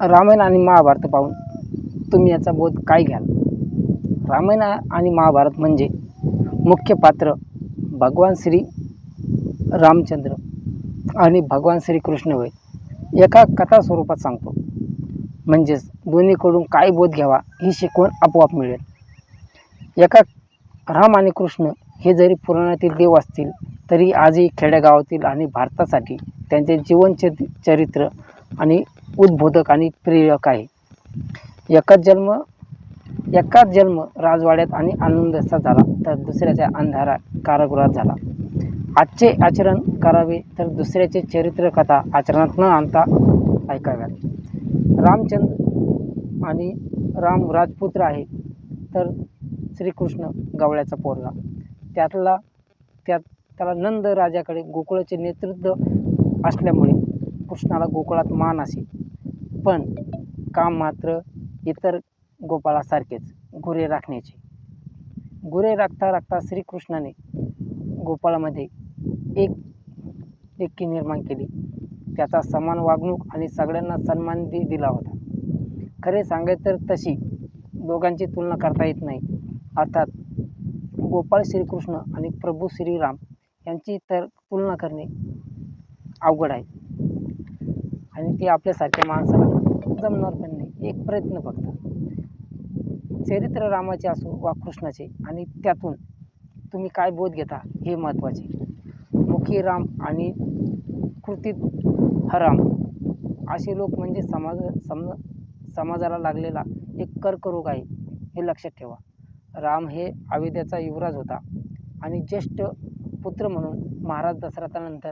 रामायण आणि महाभारत पाहून तुम्ही याचा बोध काय घ्याल? रामायण आणि महाभारत म्हणजे मुख्य पात्र भगवान श्री रामचंद्र आणि भगवान श्रीकृष्ण होय. एका कथा स्वरूपात सांगतो. म्हणजेच दोन्हीकडून काय बोध घ्यावा ही शिकवण आपोआप मिळेल. एका राम आणि कृष्ण हे जरी पुराणातील देव असतील तरी आजही खेडेगावातील आणि भारतासाठी त्यांचे जीवन चरि चरित्र आणि उद्बोधक आणि प्रेरक आहे. एकाच जन्म एकाच जन्म राजवाड्यात आणि आनंदाचा झाला तर दुसऱ्याच्या अंधारा कारागृहात झाला. आजचे आचरण करावे तर दुसऱ्याचे चरित्रकथा आचरणात न आणता ऐकाव्यात. रामचंद्र आणि राम राजपुत्र आहे तर श्रीकृष्ण गवळ्याचा पोरला त्यातला त्यात त्याला नंद राजाकडे गोकुळाचे नेतृत्व असल्यामुळे कृष्णाला गोकुळात मान असे. पण काम मात्र इतर गोपाळासारखेच गुरे राखण्याचे. गुरे राखता राखता श्रीकृष्णाने गोपाळामध्ये एक एकी निर्माण केली. त्याचा समान वागणूक आणि सगळ्यांना सन्मान दि दिला होता. खरे सांगायचं तर तशी दोघांची तुलना करता येत नाही. अर्थात गोपाळ श्रीकृष्ण आणि प्रभू श्रीराम यांची तर तुलना करणे अवघड आहे. आणि ती आपल्यासारख्या माणसाला जमणार पण नाही. एक प्रयत्न फक्त. चरित्र रामाचे असो वा कृष्णाचे आणि त्यातून तुम्ही काय बोध घेता हे महत्त्वाचे. मुखी राम आणि कृतीत हराम असे लोक म्हणजे समाज सम समाजाला लागलेला एक कर्करोग आहे हे लक्षात ठेवा. राम हे अयोध्याचा युवराज होता आणि ज्येष्ठ पुत्र म्हणून महाराज दशरथानंतर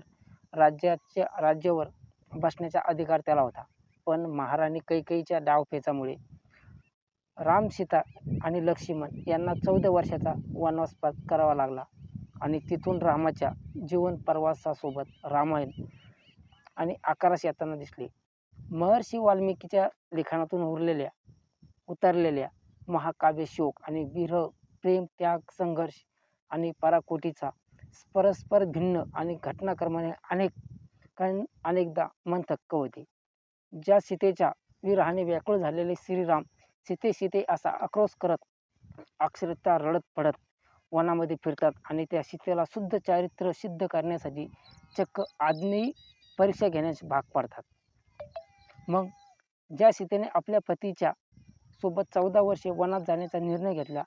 राज्याच्या राज्यावर बसण्याचा अधिकार त्याला होता. पण महाराणी कैकईच्या डावपेचामुळे राम सीता आणि लक्ष्मण यांना चौदा वर्षाचा वनवासपात करावा लागला. आणि तिथून रामाच्या जीवन प्रवासासोबत रामायण आणि आकारास येताना दिसले. महर्षी वाल्मिकीच्या लिखाणातून उरलेल्या उतरलेल्या महाकाव्य शोक आणि विरह प्रेम त्याग संघर्ष आणि पराकोटीचा परस्पर भिन्न आणि घटनाक्रमाने अनेक कारण अनेकदा मन थक्क होते ज्या सीतेच्या विरहाने व्याकुळ झालेले श्रीराम सीते सीते असा आक्रोश करत अक्षरशः रडत पडत वनामध्ये फिरतात आणि त्या सीतेला शुद्ध चारित्र्य सिद्ध करण्यासाठी चक्क आज्ञी परीक्षा घेण्यास भाग पाडतात. मग ज्या सीतेने आपल्या पतीच्या सोबत चौदा वर्षे वनात जाण्याचा निर्णय घेतला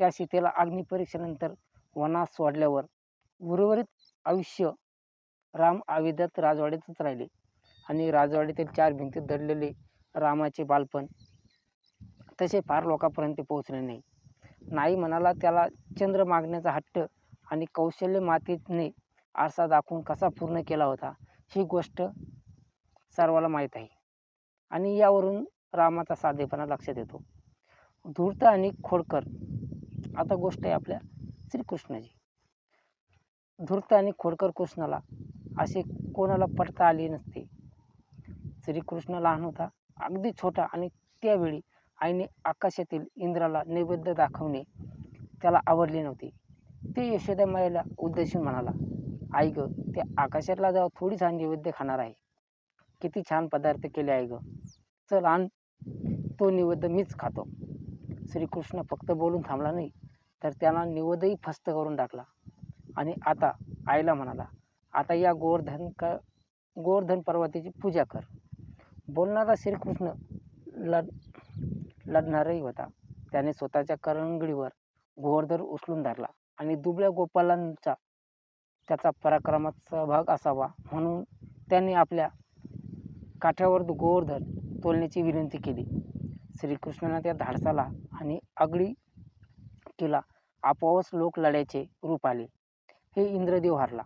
त्या सीतेला अग्निपरीक्षेनंतर वनात सोडल्यावर उर्वरित आयुष्य राम अविद्यात राजवाड्यातच राहिले. आणि राजवाड्यातील चार भिंतीत दडलेले रामाचे बालपण तसे फार लोकांपर्यंत पोहोचले नाही. नाही म्हणाला त्याला चंद्र मागण्याचा हट्ट आणि कौशल्य मातीने आरसा दाखवून कसा पूर्ण केला होता ही गोष्ट सर्वाला माहीत आहे. आणि यावरून रामाचा साधेपणा लक्षात येतो. धूर्त आणि खोडकर आता गोष्ट आहे आपल्या श्रीकृष्णाची. धूर्त आणि खोडकर कृष्णाला असे कोणाला पटता आले नसते. श्रीकृष्ण लहान होता अगदी छोटा आणि त्यावेळी आईने आकाशातील इंद्राला नैवेद्य दाखवणे त्याला आवडले नव्हते. ते यशोदा मायेला उद्देशून म्हणाला आई गं ते आकाशातला जाऊ थोडी छान नैवेद्य खाणार आहे. किती छान पदार्थ केले आहे गं. चल आण तो निवेद्य मीच खातो. श्रीकृष्ण फक्त बोलून थांबला नाही तर त्याला निवेदही फस्त करून टाकला. आणि आता आईला म्हणाला आता या गोवर्धन क गोवर्धन पर्वताची पूजा कर. बोलणारा श्रीकृष्ण लढ लढणारही होता. त्याने स्वतःच्या करंगडीवर गोवर्धन उचलून धरला आणि दुबळ्या गोपालांचा त्याचा पराक्रमात सहभाग असावा म्हणून त्यांनी आपल्या काठ्यावर गोवर्धन तोलण्याची विनंती केली. श्रीकृष्णाने त्या धाडसाला आणि आगळी केला. आपोआपच लोक लढ्याचे रूप आले. हे इंद्रदेव हारला.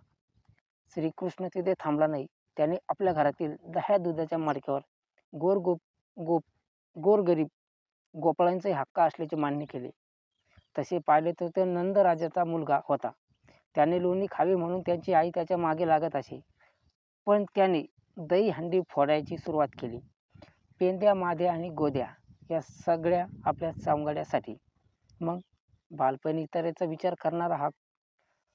श्रीकृष्ण तिथे थांबला नाही. त्याने आपल्या घरातील दह्या दुधाच्या मडक्यावर गोर गोप गोप गोरगरीब गोपाळांचे हक्क असल्याचे मान्य केले. तसे पाहिले तर तो नंदराजाचा मुलगा होता. त्याने लोणी खावी म्हणून त्यांची आई त्याच्यामागे लागत असे. पण त्याने दही हंडी फोडायची सुरुवात केली. पेंद्या माद्या आणि गोद्या या सगळ्या आपल्या सांगाड्यासाठी मग बालपणी इतरांचा विचार करणारा हा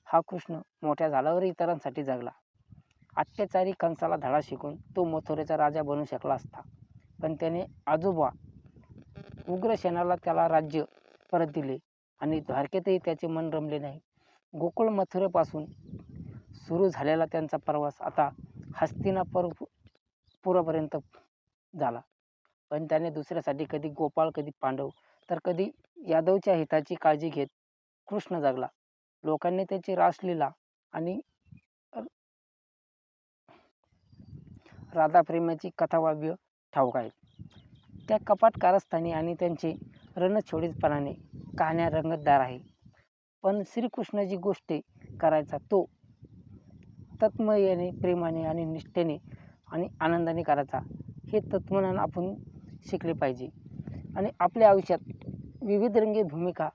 हा कृष्ण मोठ्या झाल्यावर इतरांसाठी जगला. अत्याचारी कंसाला धडा शिकून तो मथुरेचा राजा बनू शकला असता. पण त्याने आजोबा उग्रसेनाला त्याला राज्य परत दिले आणि द्वारकेतही त्याचे मन रमले नाही. गोकुळ मथुरेपासून सुरू झालेला त्यांचा प्रवास आता हस्तिनापूर पुरापर्यंत झाला. पण त्याने दुसऱ्यासाठी कधी गोपाळ कधी पांडव तर कधी यादवच्या हिताची काळजी घेत कृष्ण जगला. लोकांनी त्याची रासलीला आणि राधाप्रेमाची कथावाव्य ठाऊक आहे त्या कपाट कारस्थानी आणि त्यांचे रणछोडीतपणाने कहाण्या रंगतदार आहे. पण श्रीकृष्णाची गोष्टी करायचा तो तत्मयाने प्रेमाने आणि निष्ठेने आणि आनंदाने करायचा हे तत्वज्ञान आपण शिकले पाहिजे. आणि आपल्या आयुष्यात विविध रंगी भूमिका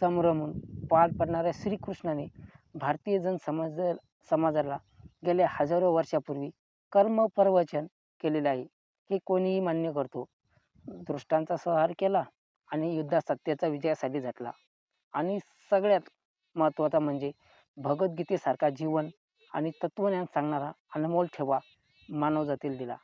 संभ्रमून पार पडणाऱ्या श्रीकृष्णाने भारतीय जन समाज समाजाला गेल्या हजारो वर्षापूर्वी कर्म प्रवचन केलेले आहे. हे कोणीही मान्य करतो. दृष्टांचा संहार केला आणि युद्धात सत्याचा विजयासाठी झटला. आणि सगळ्यात महत्त्वाचा म्हणजे भगवद्गीतेसारखा जीवन आणि तत्वज्ञान सांगणारा अनमोल ठेवा मानवजातील दिला.